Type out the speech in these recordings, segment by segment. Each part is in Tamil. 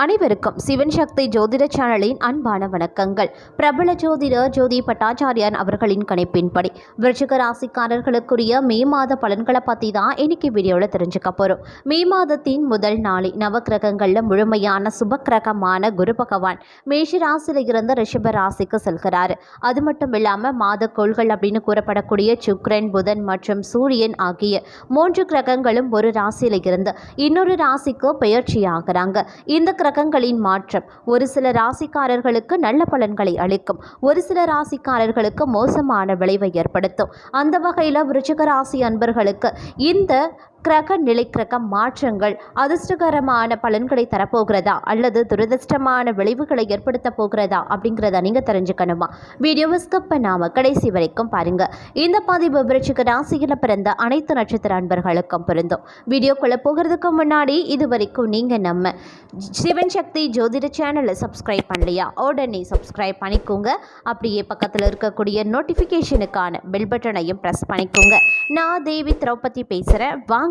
அனைவருக்கும் சிவன் சக்தி ஜோதிட சேனலின் அன்பான வணக்கங்கள். பிரபல ஜோதிடர் ஜோதி பட்டாச்சாரியான் அவர்களின் கணிப்பின்படி விருச்சிக ராசிக்காரர்களுக்குரிய மே மாத பலன்களை பற்றி தான் இன்னைக்கு வீடியோவில் தெரிஞ்சுக்க போகிறோம் மே மாதத்தின் முதல் நாளில் நவக்கிரகங்களில் முழுமையான சுபக்கிரகமான குரு பகவான் மேஷ ராசியில் இருந்து ரிஷப ராசிக்கு செல்கிறார். அது மட்டும் இல்லாமல் மாத கோள்கள் அப்படின்னு கூறப்படக்கூடிய சுக்ரன் புதன் மற்றும் சூரியன் ஆகிய மூன்று கிரகங்களும் ஒரு ராசியில் இருந்து இன்னொரு ராசிக்கு பெயர்ச்சியாகிறாங்க இந்த கிரகங்களின் மாற்றம். ஒரு சில ராசிக்காரர்களுக்கு நல்ல பலன்களை அளிக்கும். ஒரு சில ராசிக்காரர்களுக்கு மோசமான விளைவை ஏற்படுத்தும். அந்த வகையில் விருச்சிக ராசி அன்பர்களுக்கு இந்த கிரக நிலை கிரக மாற்றங்கள் அதிர்ஷ்டகரமான பலன்களை தரப்போகிறதா? அல்லது துரதிர்ஷ்டமான விளைவுகளை ஏற்படுத்த போகிறதா? அப்படிங்கிறத நீங்கள் தெரிஞ்சுக்கணுமா? வீடியோவை ஸ்கிப் பண்ணாமல் கடைசி வரைக்கும் பாருங்கள் இந்த பதிவு விருச்சிக ராசியில் பிறந்த அனைத்து நட்சத்திர அன்பர்களுக்கும் பொருந்தும். வீடியோக்குள்ளே போகிறதுக்கு முன்னாடி இது வரைக்கும் நீங்கள் நம்ம சிவன் சக்தி ஜோதிட சேனலை சப்ஸ்கிரைப் பண்ணலையா? உடனே சப்ஸ்கிரைப் பண்ணிக்கோங்க. அப்படியே பக்கத்தில் இருக்கக்கூடிய நோட்டிஃபிகேஷனுக்கான பெல் பட்டனையும் ப்ரெஸ் பண்ணிக்கோங்க. நான் தேவி திரௌபதி பேசுகிறேன் வாங்க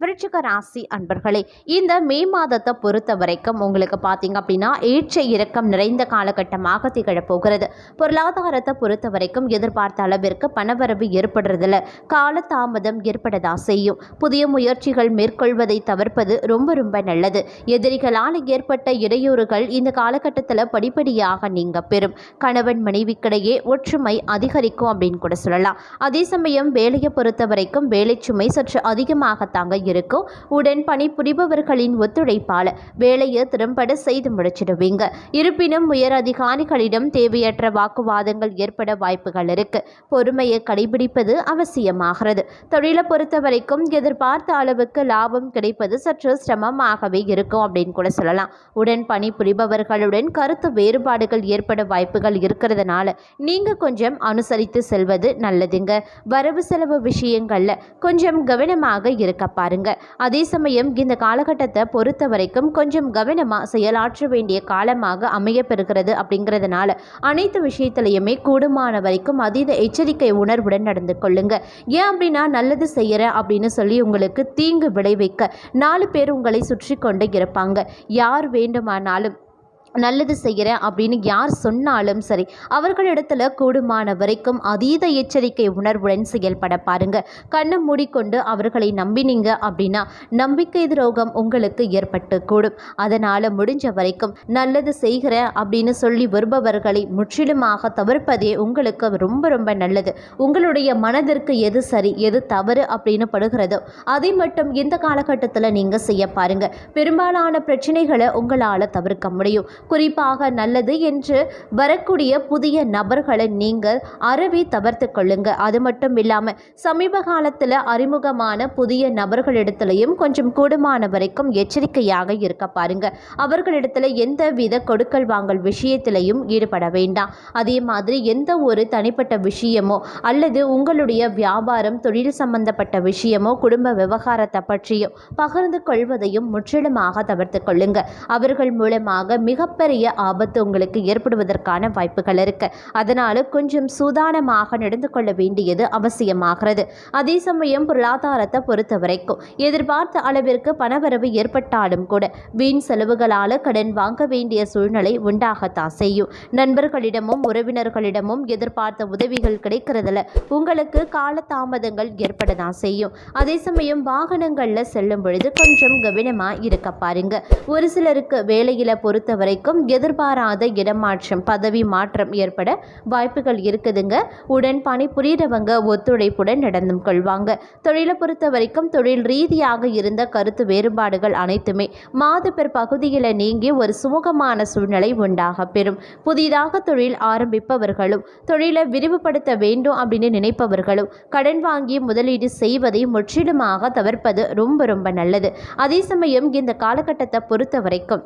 விருச்சிக ராசி அன்பர்களே இந்த மே மாதத்தை பொறுத்த வரைக்கும் உங்களுக்கு பார்த்தீங்க அப்படின்னா ஏற்ற இறக்கம் நிறைந்த காலகட்டமாக திகழப் போகிறது. பொருளாதாரத்தை பொறுத்த வரைக்கும் எதிர்பார்த்த அளவிற்கு பணவரவு ஏற்படுறதில்ல காலதாமதம் ஏற்படதா செய்யும். புதிய முயற்சிகள் மேற்கொள்வதை தவிர்ப்பது ரொம்ப ரொம்ப நல்லது. எதிரிகளால் ஏற்பட்ட இடையூறுகள் இந்த காலகட்டத்தில் படிப்படியாக நீங்க பெறும். கணவன் மனைவிக்கிடையே ஒற்றுமை அதிகரிக்கும் அப்படின்னு கூட சொல்லலாம். அதே சமயம் வேலையை பொறுத்த வரைக்கும் வேலை சுமை சற்று அதிகமாகத்தாங்க இருக்கும். உடன் பணிபுரிபவர்களின் ஒத்துழைப்பால் வேலையை திறம்பட செய்து முடிச்சிடுவீங்க. இருப்பினும் உயர் அதிகாரிகளிடம் தேவையற்ற வாக்குவாதங்கள் ஏற்பட வாய்ப்புகள் இருக்கு. பொறுமையை கடைபிடிப்பது அவசியமாகிறது. தொழிலை பொறுத்த வரைக்கும் எதிர்பார்த்த அளவுக்கு லாபம் கிடைப்பது சற்று சிரமமாகவே இருக்கும் அப்படின்னு கூட சொல்லலாம். உடன் பணிபுரிபவர்களுடன் கருத்து வேறுபாடுகள் ஏற்பட வாய்ப்புகள் இருக்கிறதுனால நீங்க கொஞ்சம் அனுசரித்து செல்வது நல்லதுங்க. வரவு செலவு விஷயங்கள்ல கொஞ்சம் கவனமாக இருக்க பாருங்க அதே சமயம் இந்த காலகட்டத்தை பொறுத்த வரைக்கும் கொஞ்சம் கவனமாக செயலாற்ற வேண்டிய காலமாக அமையப்பெறுகிறது அப்படிங்கிறதுனால அனைத்து விஷயத்திலையுமே கூடுமான வரைக்கும் அதீத எச்சரிக்கை உணர்வுடன் நடந்து கொள்ளுங்க. ஏன் அப்படின்னா நல்லது செய்யற அப்படின்னு சொல்லி உங்களுக்கு தீங்கு விளைவிக்க நாலு பேர் உங்களை சுற்றி கொண்டு இருப்பாங்க. யார் வேண்டுமானாலும் நல்லது செய்கிறேன் அப்படின்னு யார் சொன்னாலும் சரி அவர்களிடத்துல கூடுமான வரைக்கும் அதீத எச்சரிக்கை உணர்வுடன் செயல்பட பாருங்க. கண்ணை மூடிக்கொண்டு அவர்களை நம்பினீங்க அப்படின்னா நம்பிக்கை துரோகம் உங்களுக்கு ஏற்பட்டு கூடும். அதனால் முடிஞ்ச வரைக்கும் நல்லது செய்கிறேன் அப்படின்னு சொல்லி வருபவர்களை முற்றிலுமாக தவிர்ப்பதே உங்களுக்கு ரொம்ப ரொம்ப நல்லது. உங்களுடைய மனதிற்கு எது சரி எது தவறு அப்படின்னு படுகிறதோ அதை மட்டும் இந்த காலகட்டத்தில் நீங்கள் செய்ய பாருங்க. பெரும்பாலான பிரச்சனைகளை உங்களால் தவிர்க்க முடியும். குறிப்பாக நல்லது என்று வரக்கூடிய புதிய நபர்களை நீங்கள் அறவே தவிர்த்து கொள்ளுங்க. அது மட்டும் இல்லாமல் சமீப காலத்தில் அறிமுகமான புதிய நபர்களிடத்திலையும் கொஞ்சம் கூடுமான வரைக்கும் எச்சரிக்கையாக இருக்க பாருங்க. அவர்களிடத்துல எந்த வித கொடுக்கல் வாங்கல் விஷயத்திலையும் ஈடுபட வேண்டாம். அதே மாதிரி எந்த ஒரு தனிப்பட்ட விஷயமோ அல்லது உங்களுடைய வியாபாரம் தொழில் சம்பந்தப்பட்ட விஷயமோ குடும்ப விவகாரத்தை பற்றியோ பகிர்ந்து கொள்வதையும் முற்றிலுமாக தவிர்த்து கொள்ளுங்க. அவர்கள் மூலமாக மிக மிகப்பெரிய ஆபத்து உங்களுக்கு ஏற்படுவதற்கான வாய்ப்புகள் இருக்கு. அதனால கொஞ்சம் சூதானமாக நடந்து கொள்ள வேண்டியது அவசியமாகிறது. அதே சமயம் பொருளாதாரத்தை பொறுத்த வரைக்கும் எதிர்பார்த்த அளவிற்கு பணவரவு ஏற்பட்டாலும் கூட வீண் செலவுகளால் கடன் வாங்க வேண்டிய சூழ்நிலை உண்டாகத்தான் செய்யும். நண்பர்களிடமும் உறவினர்களிடமும் எதிர்பார்த்த உதவிகள் கிடைக்கிறதுல உங்களுக்கு காலதாமதங்கள் ஏற்பட தான் செய்யும். அதே சமயம் வாகனங்களில் செல்லும் பொழுது கொஞ்சம் கவனமாக இருக்க பாருங்க. ஒரு சிலருக்கு வேலையில் பொறுத்த வரைக்கும் எதிர்பாராத இடமாற்றம் பதவி மாற்றம் ஏற்பட வாய்ப்புகள் இருக்குதுங்க. உடன் பணிபுரியறவங்க ஒத்துழைப்புடன் நடந்து கொள்வாங்க. தொழிலை பொறுத்த வரைக்கும் தொழில் ரீதியாக இருந்த கருத்து வேறுபாடுகள் அனைத்துமே மாதப்பெர் பகுதியில் நீங்கி ஒரு சுமூகமான சூழ்நிலை உண்டாக பெறும். புதிதாக தொழில் ஆரம்பிப்பவர்களும் தொழிலை விரிவுபடுத்த வேண்டும் அப்படின்னு நினைப்பவர்களும் கடன் வாங்கி முதலீடு செய்வதை முற்றிலுமாக தவிர்ப்பது ரொம்ப ரொம்ப நல்லது. அதே சமயம் இந்த காலகட்டத்தை பொறுத்த வரைக்கும்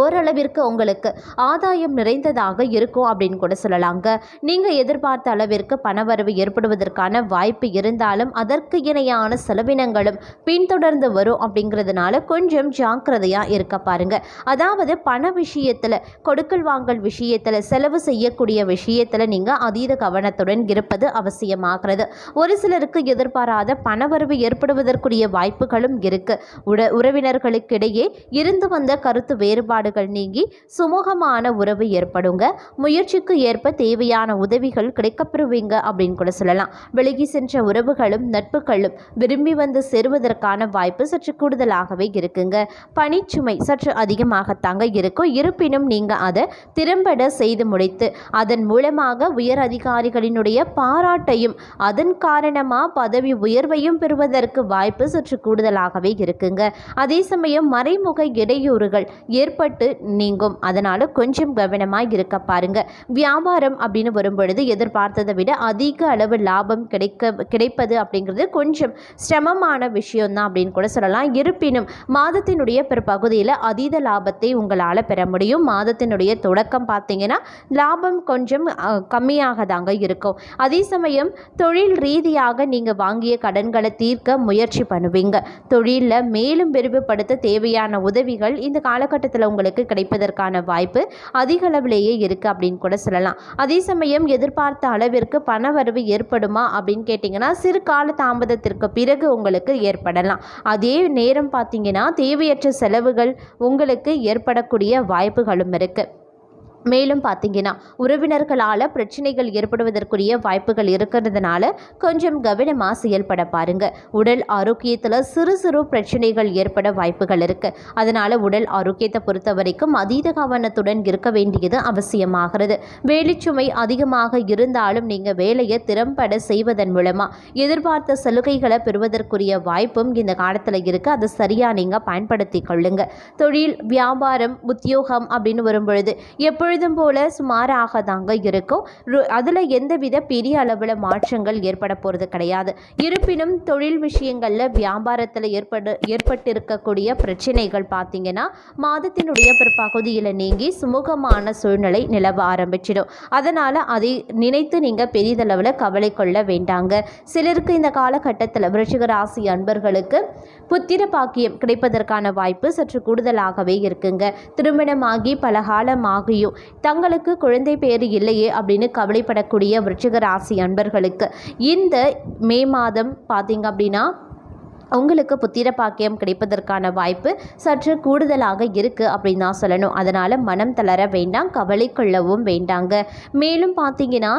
ஓரளவிற்கு உங்களுக்கு ஆதாயம் நிறைந்ததாக இருக்கும் அப்படின்னு கூட சொல்லலாங்க. நீங்கள் எதிர்பார்த்த அளவிற்கு பணவரவு ஏற்படுவதற்கான வாய்ப்பு இருந்தாலும் அதற்கு இணையான செலவினங்களும் பின்தொடர்ந்து வரும் அப்படிங்கிறதுனால கொஞ்சம் ஜாக்கிரதையாக இருக்க பாருங்க. அதாவது பண விஷயத்தில் கொடுக்கல் வாங்கல் விஷயத்தில் செலவு செய்யக்கூடிய விஷயத்தில் நீங்கள் அதீத கவனத்துடன் இருப்பது அவசியமாகிறது. ஒரு சிலருக்கு எதிர்பாராத பணவரவு ஏற்படுவதற்குரிய வாய்ப்புகளும் இருக்குது உட உறவினர்களுக்கிடையே இருந்து வந்த கருத்து வேறுபாடு முரண்பாடுகள் நீங்கி சுமூகமான உறவு ஏற்படுங்க. முயற்சிக்கு ஏற்ப தேவையான உதவிகள் கிடைக்கப்பெறுவீங்க அப்படின்னு கூட சொல்லலாம். விலகி சென்ற உறவுகளும் நட்புகளும் விரும்பி வந்து சேருவதற்கான வாய்ப்பு சற்று கூடுதலாகவே இருக்குங்க. பணிச்சுமை சற்று அதிகமாகத்தாங்க இருக்கும். இருப்பினும் நீங்கள் அதை திறம்பட செய்து முடித்து அதன் மூலமாக உயர் அதிகாரிகளினுடைய பாராட்டையும் அதன் காரணமாக பதவி உயர்வையும் பெறுவதற்கு வாய்ப்பு சற்று கூடுதலாகவே இருக்குங்க. அதே சமயம் மறைமுக இடையூறுகள் ஏற்பட்டு நீங்கும். அதனால் கொஞ்சம் கவனமாக இருக்க பாருங்க. வியாபாரம் அப்படின்னு வரும்பொழுது எதிர்பார்த்ததை விட அதிக அளவு லாபம் கிடைக்க கிடைப்பது அப்படிங்கிறது கொஞ்சம் சிரமமான விஷயம்தான் அப்படின்னு கூட சொல்லலாம். இருப்பினும் மாதத்தினுடைய பிற்பகுதியில் அதீத லாபத்தை உங்களால் பெற முடியும். மாதத்தினுடைய தொடக்கம் பார்த்தீங்கன்னா லாபம் கொஞ்சம் கம்மியாக தாங்க இருக்கும். அதே சமயம் தொழில் ரீதியாக நீங்கள் வாங்கிய கடன்களை தீர்க்க முயற்சி பண்ணுவீங்க. தொழிலில் மேலும் விரிவுபடுத்த தேவையான உதவிகள் இந்த காலகட்டத்தில் உங்களுக்கு கிடைப்பதற்கான வாய்ப்பு அதிக அளவிலேயே இருக்குது அப்படின்னு கூட சொல்லலாம். அதே சமயம் எதிர்பார்த்த அளவிற்கு பண வரவு ஏற்படுமா அப்படின்னு கேட்டிங்கன்னா சிறு கால தாமதத்திற்கு பிறகு உங்களுக்கு ஏற்படலாம். அதே நேரம் பார்த்தீங்கன்னா தேவையற்ற செலவுகள் உங்களுக்கு ஏற்படக்கூடிய வாய்ப்புகளும் இருக்குது மேலும் பார்த்தீங்கன்னா உறவினர்களால் பிரச்சனைகள் ஏற்படுவதற்குரிய வாய்ப்புகள் இருக்கிறதுனால கொஞ்சம் கவனமாக செயல்பட பாருங்க. உடல் ஆரோக்கியத்தில் சிறு சிறு பிரச்சனைகள் ஏற்பட வாய்ப்புகள் இருக்கு. அதனால உடல் ஆரோக்கியத்தை பொறுத்த வரைக்கும் அதீத கவனத்துடன் இருக்க வேண்டியது அவசியமாகிறது. வேலைச்சுமை அதிகமாக இருந்தாலும் நீங்கள் வேலையை திறம்பட செய்வதன் மூலமாக எதிர்பார்த்த சலுகைகளை பெறுவதற்குரிய வாய்ப்பும் இந்த காலத்தில் இருக்குது அதை சரியாக நீங்கள் பயன்படுத்தி கொள்ளுங்க. தொழில் வியாபாரம் உத்தியோகம் அப்படின்னு வரும்பொழுது எப்பொழுதும் போல சுமாராக தாங்க இருக்கும். அதில் எந்தவித பெரிய அளவில் மாற்றங்கள் ஏற்பட போகிறது கிடையாது. இருப்பினும் தொழில் விஷயங்களில் வியாபாரத்தில் ஏற்படு ஏற்பட்டிருக்கக்கூடிய பிரச்சனைகள் பார்த்தீங்கன்னா மாதத்தினுடைய பிற்பகுதியில் நீங்கி சுமூகமான சூழ்நிலை நிலவ ஆரம்பிச்சிடும். அதனால் அதை நினைத்து நீங்கள் பெரிதளவில் கவலை கொள்ள வேண்டாங்க. சிலருக்கு இந்த காலகட்டத்தில் விருச்சிக ராசி அன்பர்களுக்கு புத்திர பாக்கியம் கிடைப்பதற்கான வாய்ப்பு சற்று கூடுதலாகவே இருக்குங்க. திருமணமாகி பல காலமாகியும் தங்களுக்கு குழந்தை பேர் இல்லையே அப்படின்னு கவலைப்படக்கூடிய விருச்சிக ராசி அன்பர்களுக்கு இந்த மே மாதம் பார்த்தீங்க அப்படின்னா உங்களுக்கு புத்திர பாக்கியம் கிடைப்பதற்கான வாய்ப்பு சற்று கூடுதலாக இருக்குது அப்படின்னு தான் சொல்லணும். அதனால் மனம் தளர வேண்டாம் கவலை கொள்ளவும் வேண்டாங்க. மேலும் பார்த்தீங்கன்னா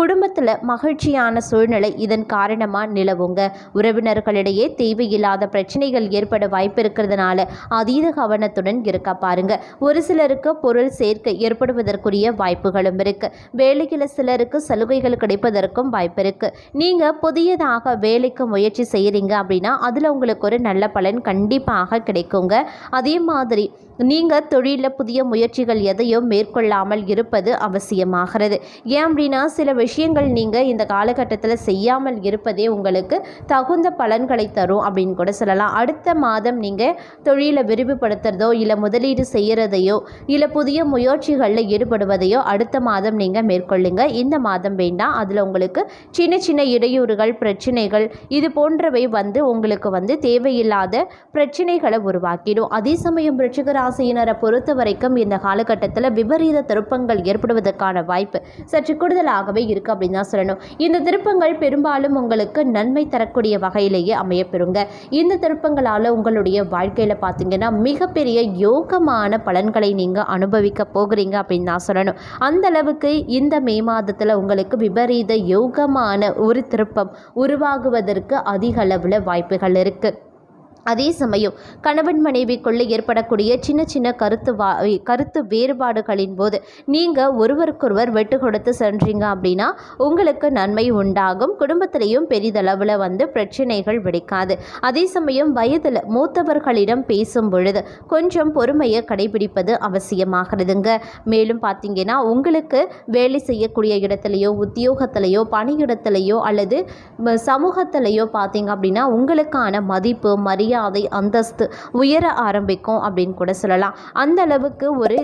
குடும்பத்தில் மகிழ்ச்சியான சூழ்நிலை இதன் காரணமாக நிலவுங்க. உறவினர்களிடையே தேவையில்லாத பிரச்சனைகள் ஏற்பட வாய்ப்பு இருக்கிறதுனால அதீத கவனத்துடன் இருக்க பாருங்க. ஒரு சிலருக்கு பொருள் சேர்க்கை ஏற்படுவதற்குரிய வாய்ப்புகளும் இருக்கு. வேலையில் சிலருக்கு சலுகைகள் கிடைப்பதற்கும் வாய்ப்பு இருக்கு. நீங்கள் புதியதாக வேலைக்கு முயற்சி செய்கிறீங்க அப்படின்னா அதில் உங்களுக்கு ஒரு நல்ல பலன் கண்டிப்பாக கிடைக்குங்க. அதே மாதிரி நீங்கள் தொழிலில் புதிய முயற்சிகள் எதையும் மேற்கொள்ளாமல் இருப்பது அவசியமாகிறது. ஏன் அப்படின்னா சில விஷயங்கள் நீங்கள் இந்த காலகட்டத்தில் செய்யாமல் இருப்பதே உங்களுக்கு தகுந்த பலன்களை தரும் அப்படின்னு கூட சொல்லலாம். அடுத்த மாதம் நீங்கள் தொழிலை விரிவுபடுத்துறதோ இல்லை முதலீடு செய்கிறதையோ இல்லை புதிய முயற்சிகளில் ஈடுபடுவதையோ அடுத்த மாதம் நீங்கள் மேற்கொள்ளுங்க. இந்த மாதம் வேண்டாம். அதில் உங்களுக்கு சின்ன சின்ன இடையூறுகள் பிரச்சனைகள் இது போன்றவை வந்து உங்களுக்கு வந்து தேவையில்லாத பிரச்சனைகளை உருவாக்கிடும். அதே சமயம் விருச்சிக ராசியினரை பொறுத்த வரைக்கும் இந்த காலகட்டத்தில் விபரீத திருப்பங்கள் ஏற்படுவதற்கான வாய்ப்பு சற்று கூடுதலாகவே இருக்குது அப்படின்னு தான் சொல்லணும். இந்த திருப்பங்கள் பெரும்பாலும் உங்களுக்கு நன்மை தரக்கூடிய வகையிலேயே அமையப்பெறுங்க. இந்த திருப்பங்களால் உங்களுடைய வாழ்க்கையில் பார்த்தீங்கன்னா மிகப்பெரிய யோகமான பலன்களை நீங்கள் அனுபவிக்க போகிறீங்க அப்படின்னு தான் சொல்லணும். அந்த அளவுக்கு இந்த மே மாதத்தில் உங்களுக்கு விபரீத யோகமான ஒரு திருப்பம் உருவாகுவதற்கு அதிக அளவில் வாய்ப்புகள் இருக்குது அதே சமயம் கணவன் மனைவிக்குள்ளே ஏற்படக்கூடிய சின்ன சின்ன கருத்து வா கருத்து வேறுபாடுகளின் போது நீங்கள் ஒருவருக்கொருவர் வெட்டு கொடுத்து சென்றீங்க அப்படின்னா உங்களுக்கு நன்மை உண்டாகும். குடும்பத்திலையும் பெரிதளவில் வந்து பிரச்சனைகள் வெடிக்காது. அதே சமயம் வயதில் மூத்தவர்களிடம் பேசும் பொழுது கொஞ்சம் பொறுமையை கடைபிடிப்பது அவசியமாகிறதுங்க. மேலும் பார்த்தீங்கன்னா உங்களுக்கு வேலை செய்யக்கூடிய இடத்துலையோ உத்தியோகத்திலையோ பணியிடத்திலையோ அல்லது சமூகத்திலையோ பார்த்தீங்க அப்படின்னா உங்களுக்கான மதிப்பு மரியாதை மரியாதை அந்தஸ்து உயர ஆரம்பிக்கும் அப்படின்னு கூட சொல்லலாம். அந்த அளவுக்கு ஒரு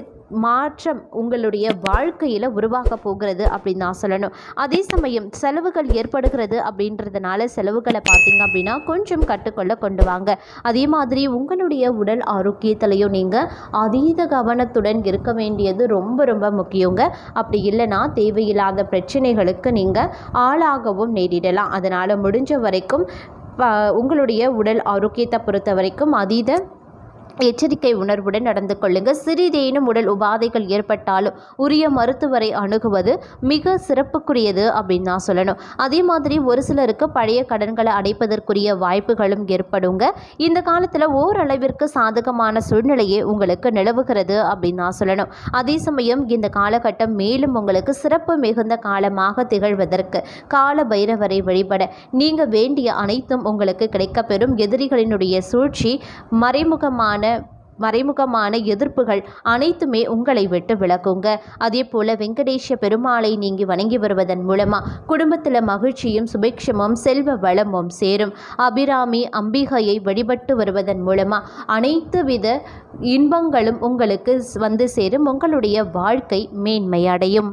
மாற்றம் உங்களுடைய வாழ்க்கையில் உருவாக போகிறது அப்படின்னு நான் சொல்லணும். அதே சமயம் செலவுகள் ஏற்படுகிறது அப்படின்றதுனால செலவுகளை பார்த்தீங்க அப்படின்னா கொஞ்சம் கட்டுக்கொள்ள கொண்டு வாங்க. அதே மாதிரி உங்களுடைய உடல் ஆரோக்கியத்திலையும் நீங்கள் அதீத கவனத்துடன் இருக்க வேண்டியது ரொம்ப ரொம்ப முக்கியங்க. அப்படி இல்லைன்னா தேவையில்லாத பிரச்சனைகளுக்கு நீங்கள் ஆளாகவும் நேரிடலாம். அதனால் முடிஞ்ச வரைக்கும் உங்களுடைய உடல் ஆரோக்கியத்தை பொறுத்த வரைக்கும் அதீத எச்சரிக்கை உணர்வுடன் நடந்து கொள்ளுங்க சிறிதேனும் உடல் உபாதைகள் ஏற்பட்டாலும் உரிய மருத்துவரை அணுகுவது மிக சிறப்புக்குரியது அப்படின்னு நான் சொல்லணும். அதே மாதிரி ஒரு சிலருக்கு பழைய கடன்களை அடைப்பதற்குரிய வாய்ப்புகளும் ஏற்படுங்க. இந்த காலத்தில் ஓரளவிற்கு சாதகமான சூழ்நிலையே உங்களுக்கு நிலவுகிறது அப்படின்னு நான் சொல்லணும். அதே சமயம் இந்த காலகட்டம் மேலும் உங்களுக்கு சிறப்பு மிகுந்த காலமாக திகழ்வதற்கு கால பைரவரை வழிபட நீங்கள் வேண்டிய அனைத்தும் உங்களுக்கு கிடைக்கப்பெறும். எதிரிகளினுடைய சூழ்ச்சி மறைமுகமான மறைமுகமான எதிர்ப்புகள் அனைத்துமே உங்களை விட்டு விலகுங்க. அதே போல வெங்கடேஷ பெருமாளை நீங்கி வணங்கி வருவதன் மூலமா குடும்பத்தில் மகிழ்ச்சியும் சுபிக்ஷமும் செல்வ வளமும் சேரும். அபிராமி அம்பிகையை வழிபட்டு வருவதன் மூலமா அனைத்து வித இன்பங்களும் உங்களுக்கு வந்து சேரும். உங்களுடைய வாழ்க்கை மேன்மையடையும்.